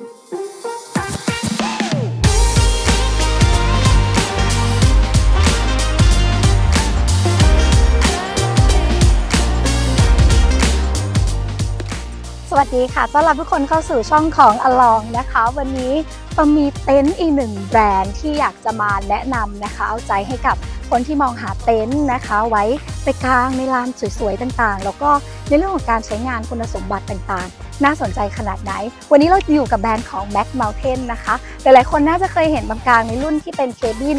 สวัสดีค่ะ ต้อนรับทุกคนเข้าสู่ช่องของอลองนะคะ วันนี้ปามีเต็นท์อีกหนึ่งแบรนด์ที่อยากจะมาแนะนำนะคะ เอาใจให้กับคนที่มองหาเต็นท์นะคะ ไว้ไปกลางในลานสวยๆต่างๆ แล้วก็ในเรื่องของการใช้งานคุณสมบัติต่างๆ น่าสนใจขนาดไหน วันนี้เราอยู่กับแบรนด์ของ Mac Mountain นะคะ หลายๆคนน่าจะเคยเห็นบางกลางในรุ่นที่เป็นเคบิน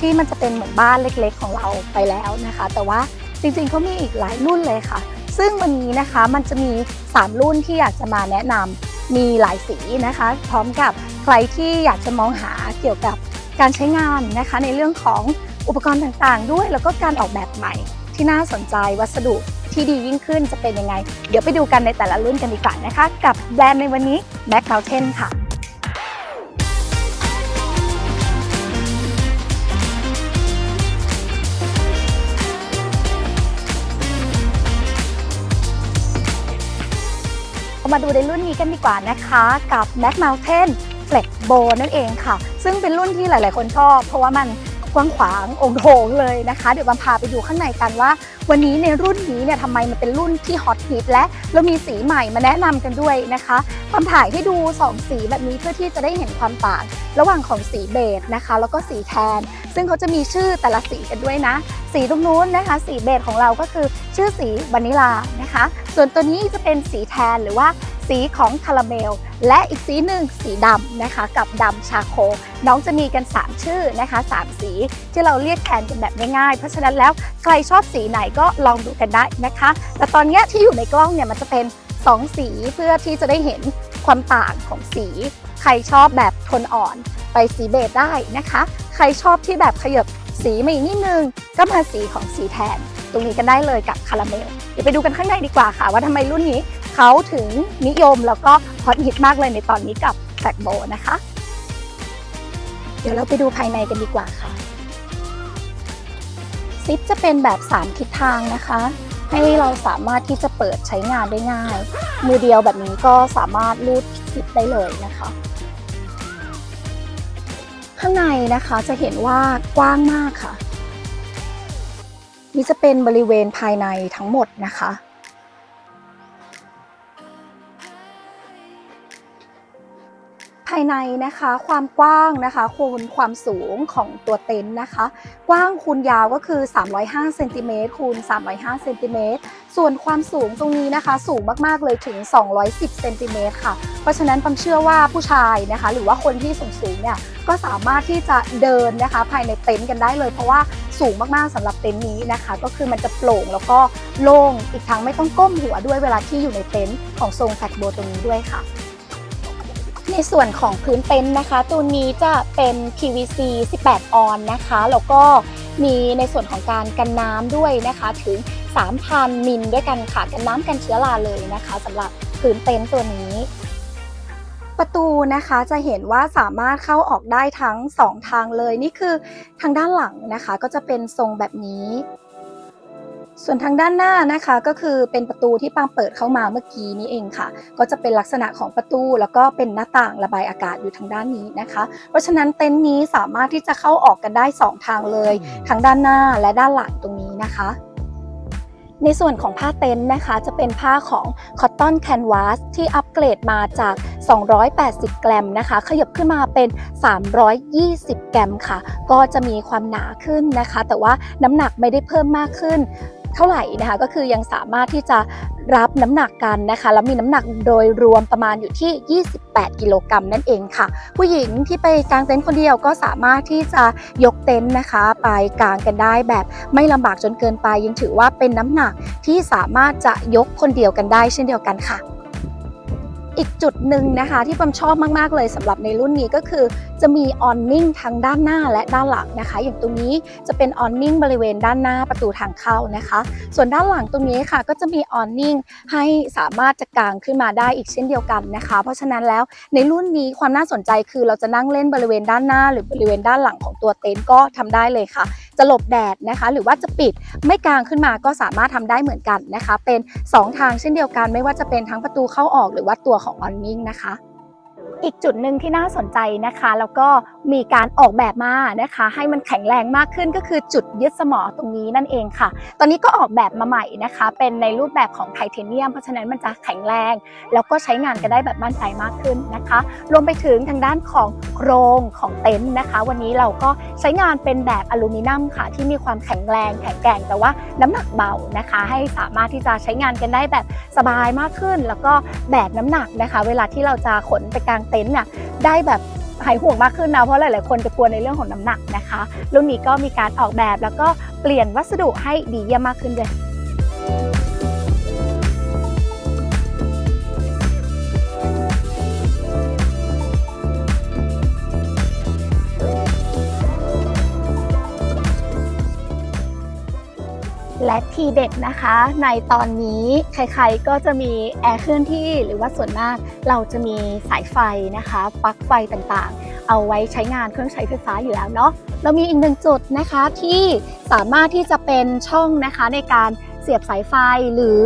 ที่มันจะเป็นเหมือนบ้านเล็กๆ ของเราไปแล้วนะคะ แต่ว่าจริงๆเขามีอีกหลายรุ่นเลยค่ะ ซึ่งวันนี้นะคะมันจะมี 3 รุ่นที่อยากจะมาแนะนำมีหลายสีนะคะ พร้อมกับใครที่อยากจะมองหาเกี่ยวกับการใช้งานนะคะ ในเรื่องของอุปกรณ์ต่างๆ ด้วย แล้วก็การออกแบบใหม่ที่น่าสนใจวัสดุ ที่ดียิ่งขึ้นจะเป็นยังไง เดี๋ยวไปดูกันในแต่ละรุ่นกันดีกว่านะคะ กับแบรนด์ในวันนี้ Mac Mountain ค่ะมาดูในรุ่นนี้กันดีกว่านะคะกับ Mac Mountain Flex Bow นั่นเองค่ะ ซึ่งเป็นรุ่นที่หลาย ๆ คนชอบเพราะว่ามัน กว้างขวางองค์โถงเลยนะคะ เดี๋ยวบัมพาไปดูข้างในกันว่า วันนี้ในรุ่นนี้เนี่ยทำไมมันเป็นรุ่นที่ฮอตฮิตและเรามีสีใหม่มาแนะนำกันด้วยนะคะบัมถ่ายให้ดู 2 สีแบบนี้เพื่อที่จะได้เห็นความต่าง ระหว่างของสีเบจนะคะ แล้วก็สีแทน ซึ่งเขาจะมีชื่อแต่ละสีกันด้วยนะ สีตรงนู้นนะคะ สีเบจของเราก็คือชื่อสีวานิลานะคะ ส่วนตัวนี้จะเป็นสีแทนหรือว่า สีของคาราเมล และอีกสีหนึ่งสีดำนะคะ กับดำชาโค น้องจะมีกัน 3 ชื่อนะคะ 3 สีที่เราเรียกแทนกันแบบง่ายๆ เพราะฉะนั้นแล้วใครชอบสีไหนก็ลองดูกันได้นะคะ แต่ตอนนี้ที่อยู่ในกล้องเนี่ยมันจะเป็น 2 สีเพื่อที่จะได้เห็นความต่างของสี ใครชอบแบบโทนอ่อนไปสีเบจได้นะคะ ใครชอบที่แบบขยับสีมาอีกนิดนึงก็มาสีของสีแทน ตรงนี้กันได้เลยกับคาราเมล เดี๋ยวไปดูกันข้างในดีกว่าค่ะ ว่าทำไมรุ่นนี้ เขาถึงนิยมแล้วก็ฮอตฮิตมากเลยในตอนนี้กับแฟกโบนะคะ เดี๋ยวเราไปดูภายในกันดีกว่าค่ะซิปจะเป็นแบบ 3 ทิศทางนะคะ ให้เราสามารถที่จะเปิดใช้งานได้ง่าย มือเดียวแบบนี้ก็สามารถรูดซิปได้เลยนะคะ ข้างในนะคะจะเห็นว่ากว้างมากค่ะ นี่จะเป็นบริเวณภายในทั้งหมดนะคะายในนะคะ ความกว้างนะคะคูณความสูงของตัวเต็นท์นะคะ กว้างคูณยาวก็คือ 305เซนติเมตรคูณ305เซนติเมตรส่วนความสูงตรงนี้นะคะ สูงมากๆเลยถึง 210เซนติเมตรค่ะ เพราะฉะนั้นปังเชื่อว่าผู้ชายนะคะ หรือว่าคนที่สูงสูงเนี่ยก็สามารถที่จะเดินนะคะ ภายในเต็นท์กันได้เลย เพราะว่าสูงมากๆสำหรับเต็นท์นี้นะคะ ก็คือมันจะโปร่งแล้วก็โล่งอีกทั้งไม่ต้องก้มหัวด้วยเวลาที่อยู่ในเต็นท์ของทรงแฟกโบตรงนี้ด้วยค่ะ ส่วนของพื้นเต็นท์นะคะ ตัวนี้จะเป็น PVC 18 ออนนะคะ แล้วก็มีในส่วนของการกันน้ำด้วยนะคะ ถึง 3,000 มิลด้วยกันค่ะ กันน้ำกันเชื้อราเลยนะคะสำหรับพื้นเต็นท์ตัวนี้ ประตูนะคะจะเห็นว่าสามารถเข้าออกได้ทั้ง 2 ทางเลย นี่คือทางด้านหลังนะคะ ก็จะเป็นทรงแบบนี้ ส่วนทางด้านหน้านะคะก็คือเป็นประตูที่ปางเปิดเข้ามาเมื่อกี้นี้เองค่ะ ก็จะเป็นลักษณะของประตู แล้วก็เป็นหน้าต่างระบายอากาศอยู่ทางด้านนี้นะคะ เพราะฉะนั้นเต็นท์นี้สามารถที่จะเข้าออกกันได้ 2 ทางเลยทั้งด้านหน้าและด้านหลังตรงนี้นะคะในส่วนของผ้าเต็นท์นะคะจะเป็นผ้าของ Cotton Canvas ที่อัปเกรดมาจาก 280 กรัมนะคะ ขยับขึ้นมาเป็น 320 กรัมค่ะ ก็จะมีความหนาขึ้นนะคะ แต่ว่าน้ำหนักไม่ได้เพิ่มมากขึ้น เท่าไหร่นะคะก็คือยังสามารถที่จะรับน้ำหนักกันนะคะแล้วมีน้ำหนักโดยรวมประมาณอยู่ที่ 28 กิโลกรัมนั่นเองค่ะ ผู้หญิงที่ไปกางเต็นท์คนเดียวก็สามารถที่จะยกเต็นท์นะคะ ไปกางกันได้แบบไม่ลำบากจนเกินไป ยังถือว่าเป็นน้ำหนักที่สามารถจะยกคนเดียวกันได้เช่นเดียวกันค่ะอีกจุดหนึ่งนะคะที่ผมชอบมาก ๆ เลยสำหรับในรุ่นนี้ก็คือ จะมีออนนิ่งทั้งด้านหน้าและด้านหลังนะคะ อย่างตรงนี้จะเป็นออนนิ่งบริเวณด้านหน้าประตูทางเข้านะคะ ส่วนด้านหลังตรงนี้ค่ะก็จะมีออนนิ่งให้สามารถจะกางขึ้นมาได้อีกเช่นเดียวกันนะคะ เพราะฉะนั้นแล้วในรุ่นนี้ความน่าสนใจคือเราจะนั่งเล่นบริเวณด้านหน้า หรือบริเวณด้านหลังของตัวเต็นท์ก็ทำได้เลยค่ะ จะหลบแดดนะคะ หรือว่าจะปิดไม่กางขึ้นมาก็สามารถทำได้เหมือนกันนะคะ เป็น 2 ทางเช่นเดียวกัน ไม่ว่าจะเป็นทั้งประตูเข้าออกหรือว่าตัวของออนนิ่งนะคะ อีกจุดหนึ่งที่น่าสนใจนะคะ แล้วก็มีการออกแบบมานะคะ ให้มันแข็งแรงมากขึ้นก็คือจุดยึดสมอตรงนี้นั่นเองค่ะ ตอนนี้ก็ออกแบบมาใหม่นะคะ เป็นในรูปแบบของไทเทเนียม เพราะฉะนั้นมันจะแข็งแรง แล้วก็ใช้งานกันได้แบบมั่นใจมากขึ้นนะคะ รวมไปถึงทางด้านของโครงของเต็นท์นะคะ วันนี้เราก็ใช้งานเป็นแบบอลูมิเนียมค่ะ ที่มีความแข็งแรงแข็งแกร่งแต่ว่าน้ำหนักเบานะคะ ให้สามารถที่จะใช้งานกันได้แบบสบายมากขึ้น แล้วก็แบกน้ำหนักนะคะ เวลาที่เราจะขนไปกลางเต็นท์เนี่ยได้แบบหายห่วงมากขึ้นนะเพราะหลาย ๆ คนจะกลัวในเรื่องของน้ำหนักนะคะ รุ่นนี้ก็มีการออกแบบแล้วก็เปลี่ยนวัสดุให้ดีเยี่ยมมากขึ้นเลย และทีเด็ดนะคะ ในตอนนี้ใครๆก็จะมีแอร์เคลื่อนที่หรือว่าส่วนมากเราจะมีสายไฟนะคะปลั๊กไฟต่างๆ เอาไว้ใช้งานเครื่องใช้ไฟฟ้าอยู่แล้วเนาะเรามีอีกหนึ่งจุดนะคะที่สามารถที่จะเป็นช่องนะคะในการ เสียบสายไฟหรือ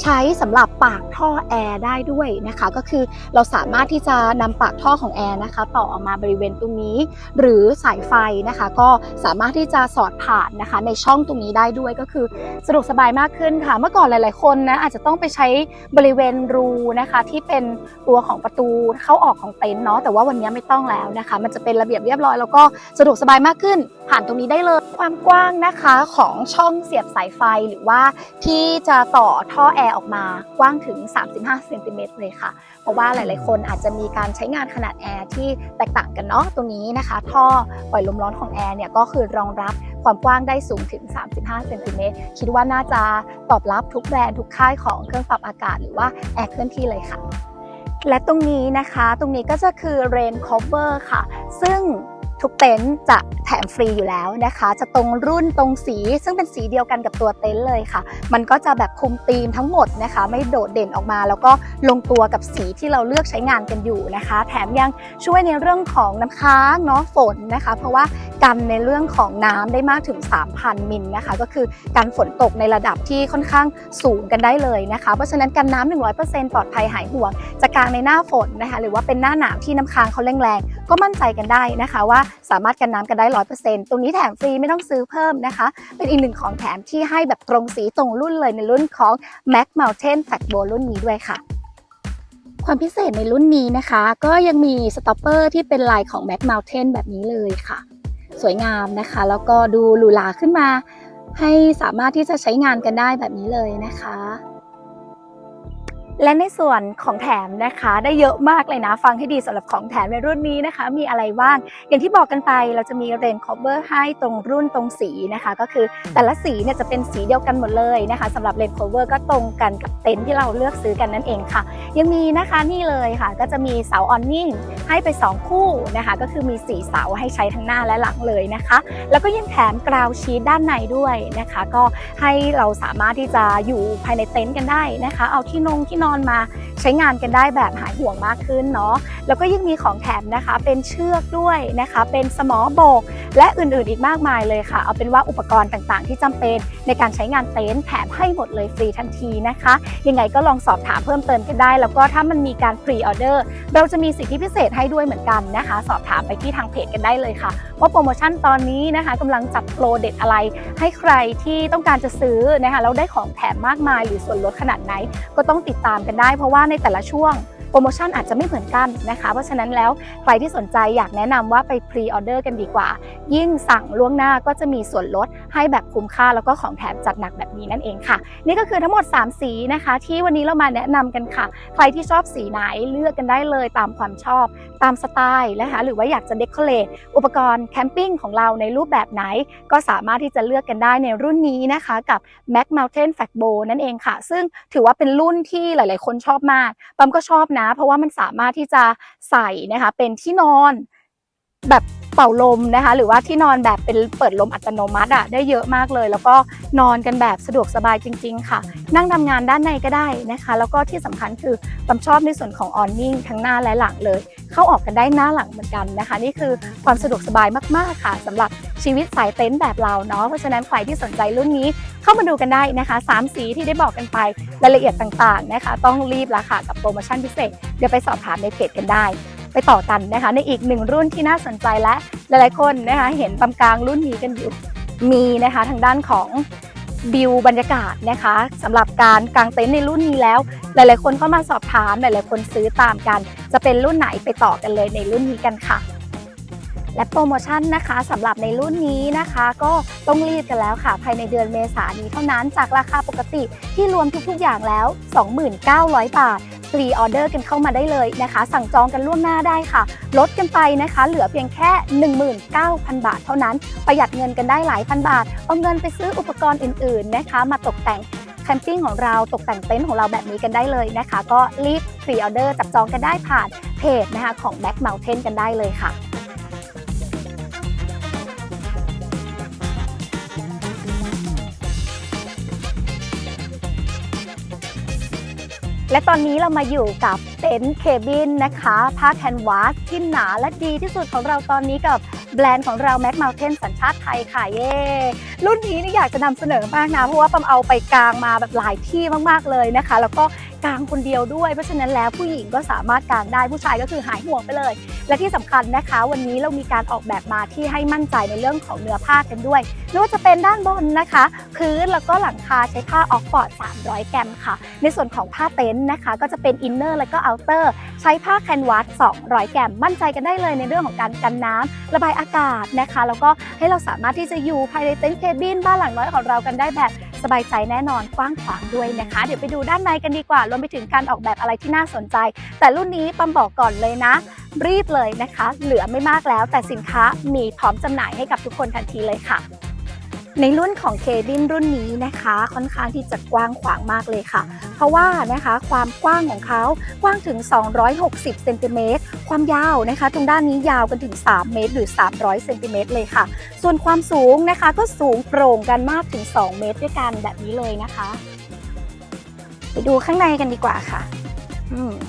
ใช้สำหรับปากท่อแอร์ได้ด้วยนะคะ ก็คือเราสามารถที่จะนำปากท่อของแอร์นะคะ ต่อออกมาบริเวณตรงนี้ หรือสายไฟนะคะ ก็สามารถที่จะสอดผ่านนะคะ ในช่องตรงนี้ได้ด้วยก็คือสะดวกสบายมากขึ้นค่ะ เมื่อก่อนหลาย ๆ คนนะอาจจะต้องไปใช้บริเวณรูนะคะ ที่เป็นตัวของประตูเข้าออกของเต็นท์เนาะแต่ว่าวันนี้ไม่ต้องแล้วนะคะ มันจะเป็นระเบียบเรียบร้อยแล้วก็สะดวกสบายมากขึ้น ผ่านตรงนี้ได้เลย ความกว้างนะคะของช่องเสียบสายไฟหรือว่าที่จะต่อท่อแอร์ออกมากว้างถึง 35เซนติเมตรเลยค่ะ เพราะว่าหลาย ๆ คนอาจจะมีการใช้งานขนาดแอร์ที่แตกต่างกันเนาะตรงนี้นะคะ ท่อปล่อยลมร้อนของแอร์เนี่ยก็คือรองรับความกว้างได้สูงถึง 35เซนติเมตรคิดว่าน่าจะตอบรับทุกแบรนด์ทุกค่ายของเครื่องปรับอากาศหรือว่าแอร์เคลื่อนที่เลยค่ะและตรงนี้นะคะ ตรงนี้ก็จะคือ rain cover ค่ะ ซึ่ง ทุกเต็นท์จะแถมฟรีอยู่แล้วนะคะ จะตรงรุ่นตรงสีซึ่งเป็นสีเดียวกันกับตัวเต็นท์เลยค่ะ มันก็จะแบบคุมธีมทั้งหมดนะคะ ไม่โดดเด่นออกมา แล้วก็ลงตัวกับสีที่เราเลือกใช้งานกันอยู่นะคะ แถมยังช่วยในเรื่องของน้ำค้างเนาะฝนนะคะ เพราะว่ากันในเรื่องของน้ำได้มากถึง 3,000 มิลนะคะ ก็คือการฝนตกในระดับที่ค่อนข้างสูงกันได้เลยนะคะ เพราะฉะนั้นกันน้ำ100%ปลอดภัยหายห่วงจะกลางในหน้าฝนนะคะ หรือว่าเป็นหน้าหนาวที่น้ำค้างเขาแรงๆก็มั่นใจกันได้นะคะว่าสามารถกันน้ำกันได้100%ตรงนี้แถมฟรีไม่ต้องซื้อเพิ่มนะคะ เป็นอีกหนึ่งของแถมที่ให้แบบตรงสีตรงรุ่นเลยในรุ่นของ Mac Mountain f a t b o รุ่นนี้ด้วยค่ะความพิเศษในรุ่นนี้นะคะ ก็ยังมีสต็อปเปอร์ที่เป็นลายของ Mac Mountain แบบนี้เลยค่ะ สวยงามนะคะ แล้วก็ดูหรูหราขึ้นมา ให้สามารถที่จะใช้งานกันได้แบบนี้เลยนะคะ และในส่วนของแถมนะคะได้เยอะมากเลยนะ ฟังให้ดีสำหรับของแถมในรุ่นนี้นะคะ มีอะไรบ้าง อย่างที่บอกกันไปเราจะมีเรนคอเวอร์ให้ตรงรุ่นตรงสีนะคะ ก็คือแต่ละสีเนี่ยจะเป็นสีเดียวกันหมดเลยนะคะสำหรับเรนคอเวอร์ก็ตรงกันกับเต็นท์ที่เราเลือกซื้อกันนั่นเองค่ะ ยังมีนะคะนี่เลยค่ะ ก็จะมีเสาออนนิ่งให้ไป 2 คู่นะคะ ก็คือมี 4 เสาให้ใช้ทั้งหน้าและหลังเลยนะคะ แล้วก็ยังแถมกราวชีตด้านในด้วยนะคะ ก็ให้เราสามารถที่จะอยู่ภายในเต็นท์กันได้นะคะ เอาที่นงที่นอนมาใช้งานกันได้แบบหายห่วงมากขึ้นเนาะแล้วก็ยังมีของแถมนะคะเป็นเชือกด้วยนะคะ เป็นสมอโบก และอื่นๆอีกมากมายเลยค่ะ เอาเป็นว่าอุปกรณ์ต่างๆ ที่จำเป็นในการใช้งานเต็นท์แถมให้หมดเลยฟรีทันทีนะคะ ยังไงก็ลองสอบถามเพิ่มเติมกันได้ แล้วก็ถ้ามันมีการพรีออเดอร์เราจะมีสิทธิพิเศษให้ด้วยเหมือนกันนะคะ สอบถามไปที่ทางเพจกันได้เลยค่ะ ว่าโปรโมชั่นตอนนี้นะคะกำลังจัดโปรเด็ดอะไร ให้ใครที่ต้องการจะซื้อนะคะแล้วได้ของแถมมากมาย หรือส่วนลดขนาดไหนก็ต้องติดตามกันได้ เพราะว่าในแต่ละช่วง โปรโมชั่นอาจจะไม่เหมือนกันนะคะ เพราะฉะนั้นแล้วใครที่สนใจอยากแนะนำว่าไปพรีออเดอร์กันดีกว่า ยิ่งสั่งล่วงหน้าก็จะมีส่วนลดให้แบบคุ้มค่าแล้วก็ของแถมจัดหนักแบบนี้นั่นเองค่ะ นี่ก็คือทั้งหมด 3 สีนะคะ ที่วันนี้เรามาแนะนำกันค่ะ ใครที่ชอบสีไหนเลือกกันได้เลยตามความชอบตามสไตล์นะคะหรือว่าอยากจะเดคอเรทอุปกรณ์แคมปิ้งของเราในรูปแบบไหน ก็สามารถที่จะเลือกกันได้ในรุ่นนี้นะคะกับ Mac Mountain f a c b o นั่นเองค่ะ ซึ่งถือว่าเป็นรุ่นที่หลาย ๆ คนชอบมากปั๊มก็ชอบนะเพราะว่ามันสามารถที่จะใส่นะคะเป็นที่นอน แบบเป่าลมนะคะ หรือว่าที่นอนแบบเป็นเปิดลมอัตโนมัติอะได้เยอะมากเลย แล้วก็นอนกันแบบสะดวกสบายจริง ๆ ค่ะ นั่งทำงานด้านในก็ได้นะคะ แล้วก็ที่สำคัญคือปั๊มชอบในส่วนของออนนิ่งทั้งหน้าและหลังเลย เข้าออกกันได้หน้าหลังเหมือนกันนะคะ นี่คือความสะดวกสบายมากๆค่ะสำหรับชีวิตสายเต็นท์แบบเราเนาะเพราะฉะนั้นใครที่สนใจรุ่นนี้เข้ามาดูกันได้นะคะสามสีที่ได้บอกกันไปรายละเอียดต่างๆนะคะ ต้องรีบละค่ะกับโปรโมชั่นพิเศษเดี๋ยวไปสอบถามในเพจกันได้ ไปต่อกันนะคะ ในอีกหนึ่งรุ่นที่น่าสนใจและหลายๆคนนะคะเห็นตำกลางรุ่นนี้กันอยู่มีนะคะทางด้านของบิวบรรยากาศนะคะสำหรับการกางเต็นท์ในรุ่นนี้แล้ว หลายๆ คนเข้ามาสอบถามหลายๆ คนซื้อตามกัน จะเป็นรุ่นไหนไปต่อกันเลยในรุ่นนี้กันค่ะ และโปรโมชั่นนะคะสำหรับในรุ่นนี้นะคะ ก็ต้องรีบกันแล้วค่ะ ภายในเดือนเมษายนนี้เท่านั้นจากราคาปกติที่รวมทุกๆอย่างแล้ว 29,000 บาท ฟรีออเดอร์กันเข้ามาได้เลยนะคะ สั่งจองกันล่วงหน้าได้ค่ะ ลดกันไปนะคะ เหลือเพียงแค่ 19,000 บาท เท่านั้นประหยัดเงินกันได้หลายพันบาท เอาเงินไปซื้ออุปกรณ์อื่นๆนะคะ มาตกแต่งแคมปิ้งของเราตกแต่งเต็นท์ของเราแบบนี้กันได้เลยนะคะ ก็รีบพรีออเดอร์จับจองกันได้ผ่านเพจนะคะของ Back Mountain กันได้เลยค่ะ และตอนนี้เรามาอยู่กับเต็นท์เคบินนะคะ ผ้าแคนวาสที่หนาและดีที่สุดของเราตอนนี้กับแบรนด์ของเราแม็กมาเทนสัญชาติไทยค่ะเย่รุ่นนี้นี่อยากจะนำเสนอมากนะ เพราะว่าปำเอาไปกลางมาแบบหลายที่มากๆเลยนะคะ แล้วก็ กลางคนเดียวด้วย เพราะฉะนั้นแล้วผู้หญิงก็สามารถกางได้ผู้ชายก็คือหายห่วงไปเลย และที่สำคัญนะคะ วันนี้เรามีการออกแบบมาที่ให้มั่นใจในเรื่องของเนื้อผ้ากันด้วยไม่ว่าจะเป็นด้านบนนะคะ พื้นแล้วก็หลังคาใช้ผ้าออกฟอร์ด 300 แกรมค่ะ ในส่วนของผ้าเต็นท์นะคะ ก็จะเป็นอินเนอร์และก็เอาเตอร์ใช้ผ้าแคนวาส 200 แกรมมั่นใจกันได้เลยในเรื่องของการกันน้ำระบายอากาศนะคะ แล้วก็ให้เราสามารถที่จะอยู่ภายในเต็นท์เคบินบ้านหลังน้อยของเรากันได้แบบสบายใจแน่นอนกว้างขวางด้วยนะคะ เดี๋ยวไปดูด้านในกันดีกว่ารวมไปถึงการออกแบบอะไรที่น่าสนใจ แต่รุ่นนี้ปั๊มบอกก่อนเลยนะ รีบเลยนะคะ เหลือไม่มากแล้ว แต่สินค้ามีพร้อมจำหน่ายให้กับทุกคนทันทีเลยค่ะในรุ่นของเคบินรุ่นนี้นะคะ ค่อนข้างที่จะกว้างขวางมากเลยค่ะ เพราะว่านะคะความกว้างของเขากว้างถึง 260เซนติเมตรความยาวนะคะ ตรงด้านนี้ยาวกันถึง 3 เมตร หรือ 300เซนติเมตรเลยค่ะ ส่วนความสูงนะคะก็สูงโปร่งกันมากถึง 2 เมตรด้วยกันแบบนี้เลยนะคะ ไปดูข้างในกันดีกว่าค่ะ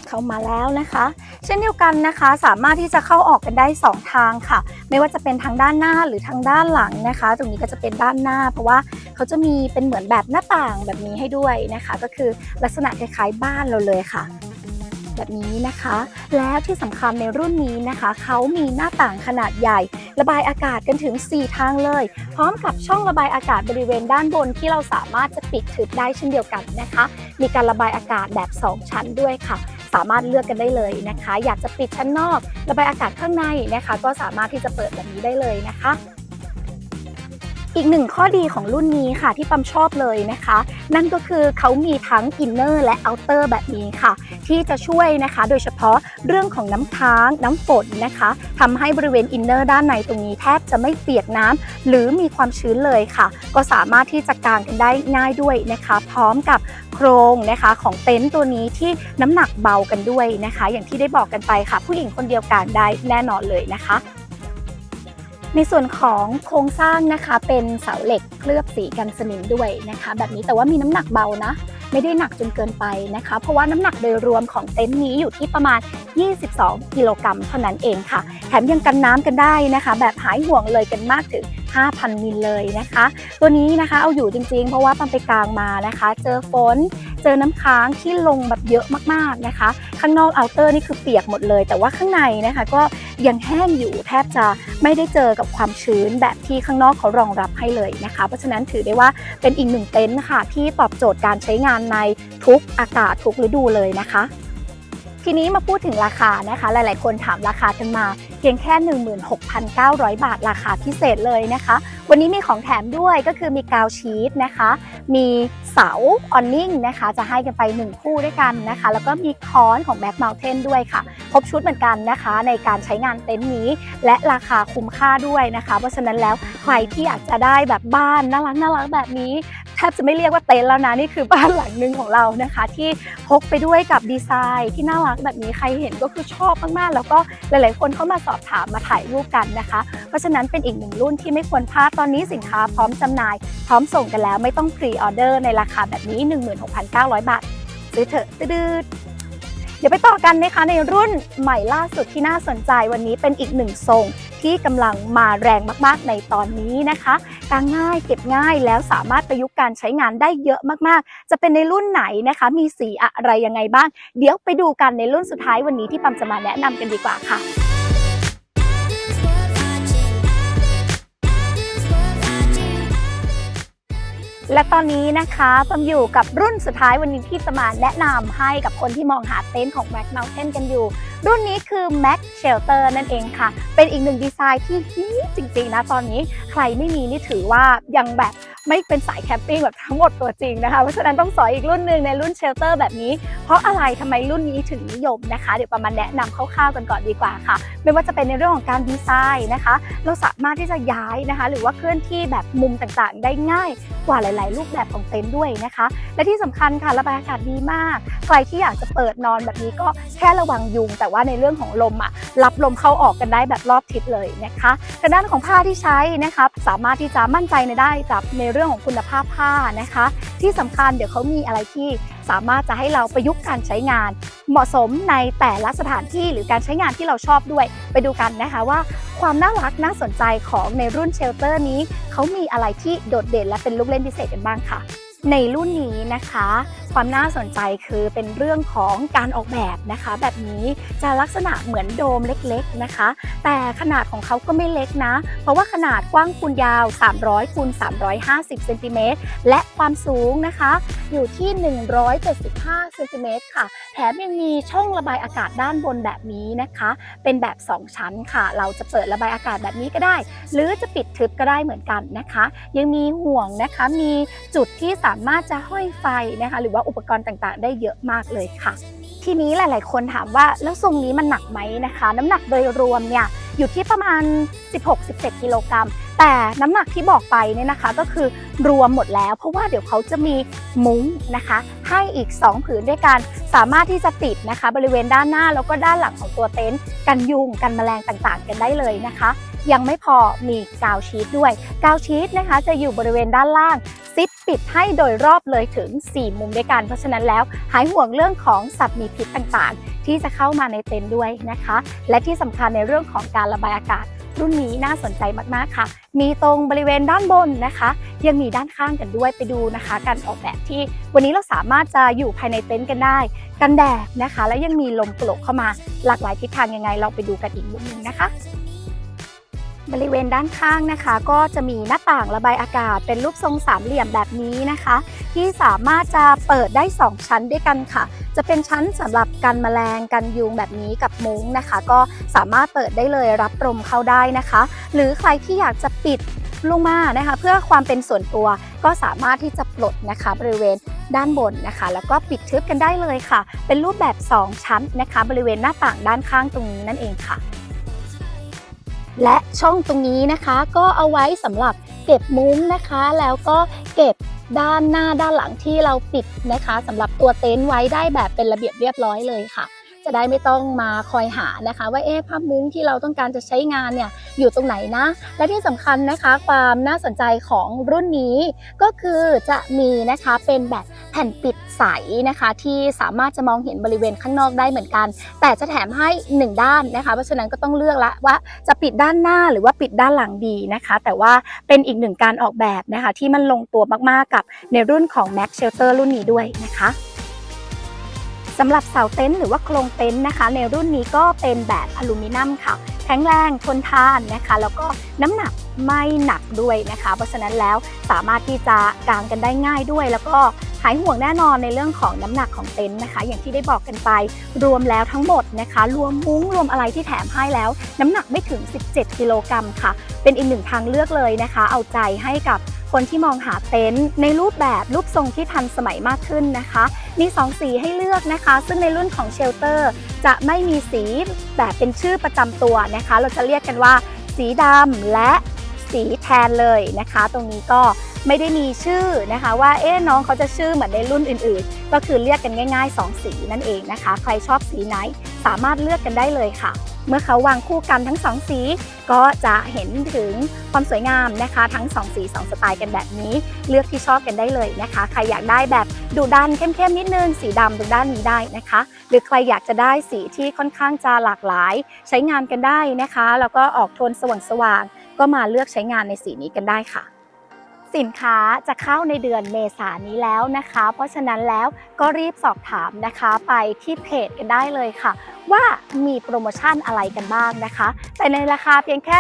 เข้ามาแล้วนะคะ เช่นเดียวกันนะคะ สามารถที่จะเข้าออกกันได้ 2 ทางค่ะ ไม่ว่าจะเป็นทางด้านหน้าหรือทางด้านหลังนะคะ ตรงนี้ก็จะเป็นด้านหน้า เพราะว่าเขาจะมีเป็นเหมือนแบบหน้าต่างแบบนี้ให้ด้วยนะคะ ก็คือลักษณะคล้ายๆบ้านเราเลยค่ะ แบบนี้นะคะ แล้วที่สำคัญในรุ่นนี้นะคะ เขามีหน้าต่างขนาดใหญ่ ระบายอากาศกันถึง 4 ทางเลย พร้อมกับช่องระบายอากาศบริเวณด้านบนที่เราสามารถจะปิดทึบได้เช่นเดียวกันนะคะ มีการระบายอากาศแบบ 2 ชั้นด้วยค่ะ สามารถเลือกกันได้เลยนะคะ อยากจะปิดชั้นนอก ระบายอากาศข้างในนะคะ ก็สามารถที่จะเปิดแบบนี้ได้เลยนะคะ อีกหนึ่งข้อดีของรุ่นนี้ค่ะที่ปั๊มชอบเลยนะคะ นั่นก็คือเขามีทั้งอินเนอร์และเอาเตอร์แบบนี้ค่ะ ที่จะช่วยนะคะ โดยเฉพาะเรื่องของน้ำค้างน้ำฝนนะคะทำให้บริเวณอินเนอร์ด้านในตรงนี้แทบจะไม่เปียกน้ำหรือมีความชื้นเลยค่ะ ก็สามารถที่จะกางกันได้ง่ายด้วยนะคะ พร้อมกับโครงนะคะของเต็นท์ตัวนี้ที่น้ำหนักเบากันด้วยนะคะ อย่างที่ได้บอกกันไปค่ะ ผู้หญิงคนเดียวกางได้แน่นอนเลยนะคะ ในส่วนของโครงสร้างนะคะเป็นเสาเหล็กเคลือบสีกันสนิมด้วยนะคะ แบบนี้แต่ว่ามีน้ำหนักเบานะ ไม่ได้หนักจนเกินไปนะคะ เพราะว่าน้ำหนักโดยรวมของเต็นท์นี้อยู่ที่ประมาณ 22 กิโลกรัมเท่านั้นเองค่ะ แถมยังกันน้ำกันได้นะคะ แบบหายห่วงเลยกันมากถึง 5,000 มิลเลยนะคะ ตัวนี้นะคะเอาอยู่จริงๆ เพราะว่าปันไปกลางมานะคะ เจอฝน เจอน้ำค้างที่ลงแบบเยอะมากๆนะคะ ข้างนอกเอาเตอร์นี่คือเปียกหมดเลย แต่ว่าข้างในนะคะก็ยังแห้งอยู่แทบจะไม่ได้เจอกับความชื้นแบบที่ข้างนอกเขารองรับให้เลยนะคะ เพราะฉะนั้นถือได้ว่าเป็นอีกหนึ่งเต็นท์ค่ะที่ตอบโจทย์การใช้งานในทุกอากาศทุกฤดูเลยนะคะ ทีนี้มาพูดถึงราคานะคะ หลายๆ คนถามราคากันมา เพียงแค่ 16,900 บาท ราคาพิเศษเลยนะคะ วันนี้มีของแถมด้วยก็คือมีกาวชีสนะคะ มีเสาออนนิ่งนะคะ จะให้กันไป 1 คู่ด้วยกันนะคะ แล้วก็มีค้อนของ Black Mountain ด้วยค่ะ ครบชุดเหมือนกันนะคะ ในการใช้งานเต็นท์นี้ และราคาคุ้มค่าด้วยนะคะ เพราะฉะนั้นแล้วใครที่อยากจะได้แบบบ้านน่ารักน่ารักแบบนี้แทบจะไม่เรียกว่าเต็นท์แล้วนะนี่คือบ้านหลังหนึ่งของเรานะคะ ที่พกไปด้วยกับดีไซน์ที่น่ารักแบบนี้ใครเห็นก็คือชอบมากๆ แล้วก็หลายๆ คนเข้ามาสอบถามมาถ่ายรูปกันนะคะ เพราะฉะนั้นเป็นอีกหนึ่งรุ่นที่ไม่ควรพลาดตอนนี้สินค้าพร้อมจำหน่าย พร้อมส่งกันแล้วไม่ต้องพรีออเดอร์ในราคาแบบนี้ 16,900 บาทซื้อเถอะดืดเดี๋ยวไปต่อกันนะคะในรุ่นใหม่ล่าสุดที่น่าสนใจวันนี้เป็นอีกหนึ่งทรง ที่กำลังมาแรงมากๆในตอนนี้นะคะกางง่ายเก็บง่ายแล้วสามารถประยุกต์การใช้งานได้เยอะมากๆ จะเป็นในรุ่นไหนนะคะ มีสีอะไรยังไงบ้าง เดี๋ยวไปดูกันในรุ่นสุดท้ายวันนี้ที่ปั๊มจะมาแนะนำกันดีกว่าค่ะและตอนนี้นะคะปัมอยู่กับรุ่นสุดท้ายวันนี้ที่จะมาแนะนำให้กับคนที่มองหาเต็นท์ของ Mac Mountain กันอยู่ รุ่นนี้คือ Mac Shelter นั่นเองค่ะ เป็นอีกหนึ่งดีไซน์ที่ฮิตจริงๆนะตอนนี้ใครไม่มีนี่ถือว่ายังแบบไม่เป็นสายแคมปิ้งแบบทั้งหมดตัวจริงนะคะ เพราะฉะนั้นต้องสอยอีกรุ่นหนึ่งในรุ่น Shelter แบบนี้ เพราะอะไรทำไมรุ่นนี้ถึงนิยมนะคะ เดี๋ยวประมาณแนะนำคร่าวๆกันก่อนดีกว่าค่ะ ไม่ว่าจะเป็นในเรื่องของการดีไซน์นะคะ เราสามารถที่จะย้ายนะคะ หรือว่าเคลื่อนที่แบบมุมต่างๆ ได้ง่ายกว่าหลาย ๆ รูปแบบของเต็นท์ด้วยนะคะ และที่สำคัญค่ะระบายอากาศดีมาก ใครที่อยากจะเปิดนอนแบบนี้ก็แค่ระวังยุงแต่ว่าในเรื่องของลมอะรับลมเข้าออกกันได้แบบรอบทิศเลยนะคะทางด้านของผ้าที่ใช้นะคะสามารถที่จะมั่นใจในได้กับในเรื่องของคุณภาพผ้านะคะ ที่สำคัญเดี๋ยวเขามีอะไรที่สามารถจะให้เราประยุกต์การใช้งาน เหมาะสมในแต่ละสถานที่หรือการใช้งานที่เราชอบด้วย ไปดูกันนะคะว่าความน่ารักน่าสนใจของในรุ่นเชลเตอร์นี้ เขามีอะไรที่โดดเด่นและเป็นลูกเล่นพิเศษกันบ้างค่ะ ในรุ่นนี้นะคะ ความน่าสนใจคือเป็นเรื่องของการออกแบบนะคะ แบบนี้จะลักษณะเหมือนโดมเล็กๆนะคะ แต่ขนาดของเขาก็ไม่เล็กนะ เพราะว่าขนาดกว้างคูณยาว 300คูณ350เซนติเมตรและความสูงนะคะ อยู่ที่ 175เซนติเมตรค่ะ แถมยังมีช่องระบายอากาศด้านบนแบบนี้นะคะ เป็นแบบ 2 ชั้นค่ะ เราจะเปิดระบายอากาศแบบนี้ก็ได้ หรือจะปิดทึบก็ได้เหมือนกันนะคะ ยังมีห่วงนะคะมีจุดที่สามารถจะห้อยไฟนะคะ หรือว่าอุปกรณ์ต่างๆ ได้เยอะมากเลยค่ะ ทีนี้หลาย ๆ คนถามว่าแล้วทรงนี้มันหนักไหมนะคะ น้ำหนักโดยรวมเนี่ยอยู่ที่ประมาณ 16-17 กิโลกรัม แต่น้ำหนักที่บอกไปเนี่ยนะคะก็คือรวมหมดแล้ว เพราะว่าเดี๋ยวเขาจะมีมุ้งนะคะ ให้อีก 2 ผืนด้วยกัน สามารถที่จะติดนะคะ บริเวณด้านหน้าแล้วก็ด้านหลังของตัวเต็นท์กันยุงกันแมลงต่างๆ กันได้เลยนะคะ ยังไม่พอมีกาวชีตด้วย กาวชีตนะคะจะอยู่บริเวณด้านล่างซิปปิดให้โดยรอบเลยถึง 4 มุมด้วยกัน เพราะฉะนั้นแล้วหายห่วงเรื่องของสัตว์มีพิษต่างๆ ที่จะเข้ามาในเต็นท์ด้วยนะคะ และที่สำคัญในเรื่องของการระบายอากาศ รุ่นนี้น่าสนใจมากๆค่ะ มีตรงบริเวณด้านบนนะคะ ยังมีด้านข้างกันด้วยไปดูนะคะ การออกแบบที่วันนี้เราสามารถจะอยู่ภายในเต็นท์กันได้ กันแดดนะคะ และยังมีลมโกรกเข้ามาหลากหลายทิศทางยังไงเราไปดูกันอีกมุมหนึงนะคะ บริเวณด้านข้างนะคะ ก็จะมีหน้าต่างระบายอากาศ เป็นรูปทรงสามเหลี่ยมแบบนี้นะคะ ที่สามารถจะเปิดได้ 2 ชั้นด้วยกันค่ะ จะเป็นชั้นสำหรับกันแมลงกันยุงแบบนี้กับมุ้งนะคะ ก็สามารถเปิดได้เลยรับลมเข้าได้นะคะ หรือใครที่อยากจะปิดลงมานะคะ เพื่อความเป็นส่วนตัวก็สามารถที่จะปลดนะคะ บริเวณด้านบนนะคะ แล้วก็ปิดทึบกันได้เลยค่ะ เป็นรูปแบบ 2 ชั้นนะคะ บริเวณหน้าต่างด้านข้างตรงนี้นั่นเองค่ะ และช่องตรงนี้นะคะก็เอาไว้สำหรับเก็บมุ้งนะคะ แล้วก็เก็บด้านหน้าด้านหลังที่เราปิดนะคะสำหรับตัวเต็นท์ไว้ได้แบบเป็นระเบียบเรียบร้อยเลยค่ะ จะได้ไม่ต้องมาคอยหานะคะ ว่าเอ๊ะผ้ามุ้งที่เราต้องการจะใช้งานเนี่ยอยู่ตรงไหนนะ และที่สำคัญนะคะ ความน่าสนใจของรุ่นนี้ก็คือจะมีนะคะเป็นแบบแผ่นปิดใสนะคะ ที่สามารถจะมองเห็นบริเวณข้างนอกได้เหมือนกัน แต่จะแถมให้ 1 ด้านนะคะ เพราะฉะนั้นก็ต้องเลือกละว่าจะปิดด้านหน้าหรือว่าปิดด้านหลังดีนะคะ แต่ว่าเป็นอีกหนึ่งการออกแบบนะคะ ที่มันลงตัวมากๆกับในรุ่นของ Max Shelter รุ่นนี้ด้วยนะคะ สำหรับเสาเต็นท์หรือว่าโครงเต็นท์นะคะ ในรุ่นนี้ก็เป็นแบบอลูมิเนียมค่ะแข็งแรงทนทานนะคะ แล้วก็น้ำหนักไม่หนักด้วยนะคะ เพราะฉะนั้นแล้วสามารถที่จะกางกันได้ง่ายด้วย แล้วก็หายห่วงแน่นอนในเรื่องของน้ำหนักของเต็นท์นะคะ อย่างที่ได้บอกกันไปรวมแล้วทั้งหมดนะคะ รวมมุ้งรวมอะไรที่แถมให้แล้ว น้ำหนักไม่ถึง 17 กิโลกรัมค่ะ เป็นอีกหนึ่งทางเลือกเลยนะคะ เอาใจให้กับ คนที่มองหาเต็นท์ในรูปแบบรูปทรงที่ทันสมัยมากขึ้นนะคะ มี 2 สีให้เลือกนะคะ ซึ่งในรุ่นของเชลเตอร์จะไม่มีสีแบบเป็นชื่อประจำตัวนะคะ เราจะเรียกกันว่า สีดำและสีแทนเลยนะคะ ตรงนี้ก็ไม่ได้มีชื่อนะคะ ว่าเอ๊ะน้องเขาจะชื่อเหมือนในรุ่นอื่น ๆ ก็คือเรียกกันง่าย ๆ 2 สีนั่นเองนะคะ ใครชอบสีไหนสามารถเลือกกันได้เลยค่ะ เมื่อเขาวางคู่กันทั้งสองสี ก็จะเห็นถึงความสวยงามนะคะ ทั้ง2สี2สไตล์กันแบบนี้ เลือกที่ชอบกันได้เลยนะคะ ใครอยากได้แบบดุดันเข้มๆนิดนึง สีดำตรงด้านนี้ได้นะคะ หรือใครอยากจะได้สีที่ค่อนข้างจะหลากหลาย ใช้งานกันได้นะคะ แล้วก็ออกโทนสว่างๆก็มาเลือกใช้งานในสีนี้กันได้ค่ะ สินค้าจะเข้าในเดือนเมษายนนี้แล้วนะคะ เพราะฉะนั้นแล้วก็รีบสอบถามนะคะไปที่เพจกันได้เลยค่ะ ว่ามีโปรโมชั่นอะไรกันบ้างนะคะ แต่ในราคาเพียงแค่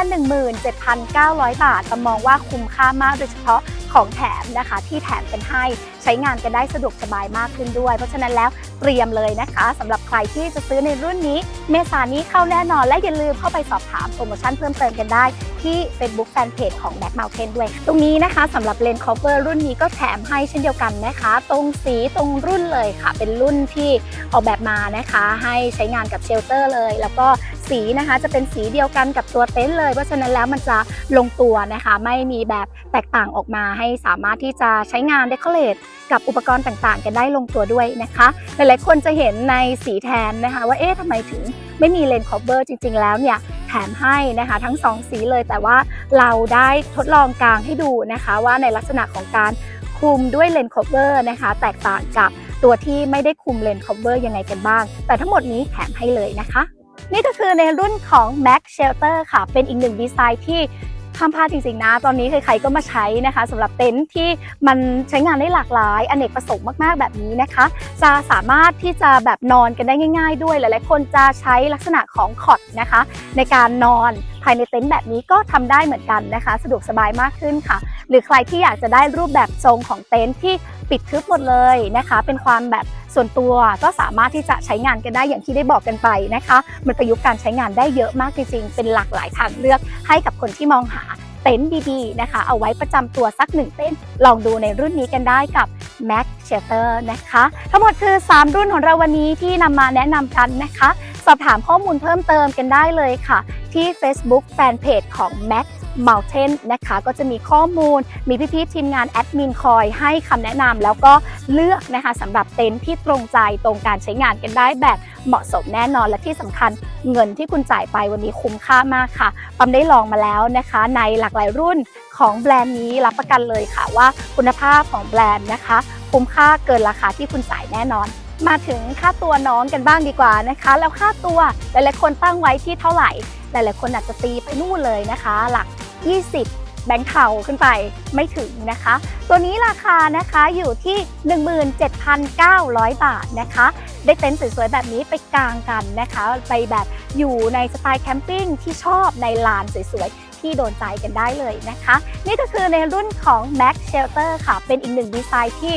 17,900 บาทก็มองว่าคุ้มค่ามากโดยเฉพาะของแถมนะคะที่แถมกันให้ ใช้งานกันได้สะดวกสบายมากขึ้นด้วย เพราะฉะนั้นแล้วเตรียมเลยนะคะสำหรับใครที่จะซื้อในรุ่นนี้ เมษานี้เข้าแน่นอนและอย่าลืมเข้าไปสอบถามโปรโมชั่นเพิ่มเติมกันได้ที่ Facebook Fanpage ของ Mac Mountain ด้วย ตรงนี้นะคะสำหรับเลนส์ cover รุ่นนี้ก็แถมให้เช่นเดียวกันนะคะ ตรงสีตรงรุ่นเลยค่ะ เป็นรุ่นที่ออกแบบมานะคะ ให้ใช้งานกับเชลเตอร์เลย แล้วก็สีนะคะจะเป็นสีเดียวกันกับตัวเต็นท์เลย เพราะฉะนั้นแล้วมันจะลงตัวนะคะ ไม่มีแบบแตกต่างออกมาให้สามารถที่จะใช้งานเดคอเรทกับอุปกรณ์ต่างๆ กันได้ลงตัวด้วยนะคะ หลายๆคนจะเห็นในสีแทนนะคะ ว่าเอ๊ะทำไมถึงไม่มีเลนส์ cover จริง ๆ แล้วเนี่ยแถมให้นะคะทั้ง 2 สีเลยแต่ว่าเราได้ทดลองกลางให้ดูนะคะว่าในลักษณะของการคลุมด้วยเลนส์ cover นะคะ แตกต่างกับตัวที่ไม่ได้คุมเลนส์ cover ยังไงกันบ้าง แต่ทั้งหมดนี้แถมให้เลยนะคะ นี่ก็คือในรุ่นของ Max Shelter ค่ะ เป็นอีกหนึ่งดีไซน์ที่ ห้ามพลาดจริงๆนะ ตอนนี้ใครๆก็มาใช้นะคะสำหรับเต็นท์ที่มันใช้งานได้หลากหลายอเนกประสงค์มากๆแบบนี้นะคะ จะสามารถที่จะแบบนอนกันได้ง่าย ๆ ด้วยหลายๆคนจะใช้ลักษณะของคอตนะคะ ในการนอนภายในเต็นท์แบบนี้ก็ทำได้เหมือนกันนะคะ สะดวกสบายมากขึ้นค่ะ หรือใครที่อยากจะได้รูปแบบทรงของเต็นท์ที่ปิดทึบหมดเลยนะคะ เป็นความแบบ ส่วนตัวก็สามารถที่จะใช้งานกันได้อย่างที่ได้บอกกันไปนะคะ มันประยุกต์การใช้งานได้เยอะมากจริงๆ เป็นหลากหลายทางเลือกให้กับคนที่มองหาเต็นท์ดีๆนะคะ เอาไว้ประจำตัวสักหนึ่งเต็นท์ลองดูในรุ่นนี้กันได้กับ Mac Shelter นะคะ ทั้งหมดคือ 3 รุ่นของเราวันนี้ที่นำมาแนะนำกันนะคะ สอบถามข้อมูลเพิ่มเติมกันได้เลยค่ะ ที่ Facebook Fanpage ของ Mac Mountain นะคะ ก็จะมีข้อมูล มีพี่ๆทีมงานแอดมินคอยให้คำแนะนำแล้วก็เลือกนะคะสำหรับเต็นท์ที่ตรงใจตรงการใช้งานกันได้แบบเหมาะสมแน่นอนและที่สำคัญเงินที่คุณจ่ายไปวันนี้คุ้มค่ามากค่ะ ปั๊มได้ลองมาแล้วนะคะ ในหลากหลายรุ่นของแบรนด์นี้รับประกันเลยค่ะว่าคุณภาพของแบรนด์นะคะ คุ้มค่าเกินราคาที่คุณจ่ายแน่นอน มาถึงค่าตัวน้องกันบ้างดีกว่านะคะ แล้วค่าตัวหลายๆคนตั้งไว้ที่เท่าไหร่ หลายๆคนอาจจะตีไปนู่นเลยนะคะ หลัก 20 แบงค์เทาขึ้นไปไม่ถึงนะคะ ตัวนี้ราคานะคะอยู่ที่ 17,900 บาทนะคะ ได้เต็นท์สวยๆแบบนี้ไปกางกันนะคะ ไปแบบอยู่ในสไตล์แคมปิ้งที่ชอบในลานสวยๆ ที่โดนใจกันได้เลยนะคะ นี่ก็คือในรุ่นของ Max Shelter ค่ะ เป็นอีกหนึ่งดีไซน์ที่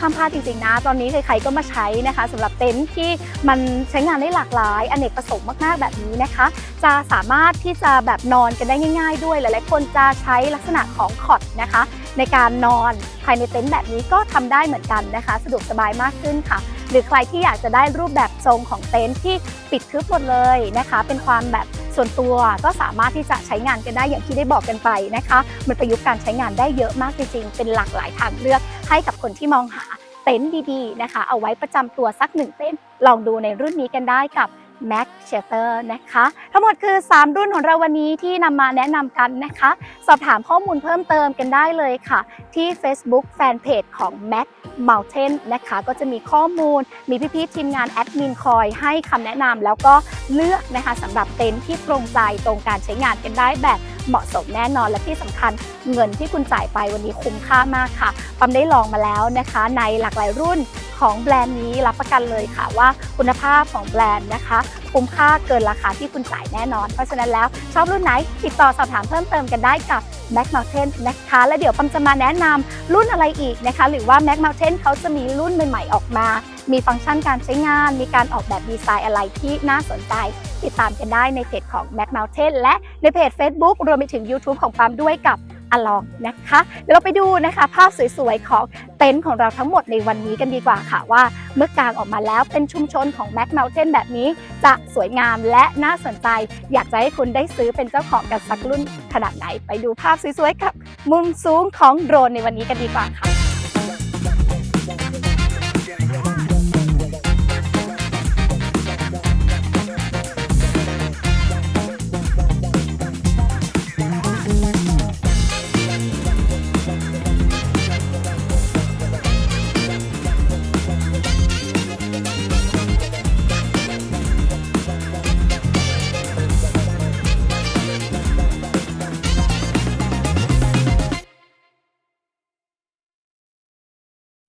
ห้ามพลาดจริงๆนะ ตอนนี้ใครๆก็มาใช้นะคะสำหรับเต็นท์ที่มันใช้งานได้หลากหลายอเนกประสงค์มากๆแบบนี้นะคะ จะสามารถที่จะแบบนอนกันได้ง่าย ๆ ด้วยหลายๆคนจะใช้ลักษณะของคอตนะคะ ในการนอนภายในเต็นท์แบบนี้ก็ทำได้เหมือนกันนะคะ สะดวกสบายมากขึ้นค่ะ หรือใครที่อยากจะได้รูปแบบทรงของเต็นท์ที่ปิดทึบหมดเลยนะคะ เป็นความแบบ ส่วนตัวก็สามารถที่จะใช้งานกันได้อย่างที่ได้บอกกันไปนะคะ มันประยุกต์การใช้งานได้เยอะมากจริงๆ เป็นหลากหลายทางเลือกให้กับคนที่มองหาเต็นท์ดีๆนะคะ เอาไว้ประจำตัวสักหนึ่งเต็นท์ลองดูในรุ่นนี้กันได้กับ Mac Shelter นะคะ ทั้งหมดคือ 3 รุ่นของเราวันนี้ที่นำมาแนะนำกันนะคะ สอบถามข้อมูลเพิ่มเติมกันได้เลยค่ะ ที่ Facebook Fanpage ของ Mac Mountain นะคะ ก็จะมีข้อมูลมีพี่ๆทีมงานแอดมินคอยให้คำแนะนำแล้วก็เลือกนะคะสำหรับเต็นท์ที่ตรงใจตรงการใช้งานกันได้แบบ เหมาะสมแน่นอนและที่สำคัญเงินที่คุณจ่ายไปวันนี้คุ้มค่ามากค่ะปั๊มได้ลองมาแล้วนะคะ ในหลากหลายรุ่นของแบรนด์นี้รับประกันเลยค่ะว่าคุณภาพของแบรนด์นะคะ คุ้มค่าเกินราคาที่คุณจ่ายแน่นอน เพราะฉะนั้นแล้วชอบรุ่นไหน ติดต่อสอบถามเพิ่มเติมกันได้กับ Mac Mountain นะคะ และเดี๋ยวปั๊มจะมาแนะนำรุ่นอะไรอีกนะคะ หรือว่า Mac Mountain เขาจะมีรุ่นใหม่ๆออกมา มีฟังก์ชันการใช้งาน มีการออกแบบดีไซน์อะไรที่น่าสนใจ ติดตามกันได้ในเพจของ Mac Mountain และในเพจ Facebook รวมไปถึง YouTube ของปั๊มด้วยกับ อลองนะคะเดี๋ยวเราไปดูนะคะภาพสวยๆของเต็นท์ของเราทั้งหมดในวันนี้กันดีกว่าค่ะว่า เมื่อกางออกมาแล้วเป็นชุมชนของแม็กเมลเทนแบบนี้จะสวยงามและน่าสนใจ อยากจะให้คุณได้ซื้อเป็นเจ้าของกันสักรุ่นขนาดไหน ไปดูภาพสวยๆกับมุมสูงของโดรนในวันนี้กันดีกว่าค่ะ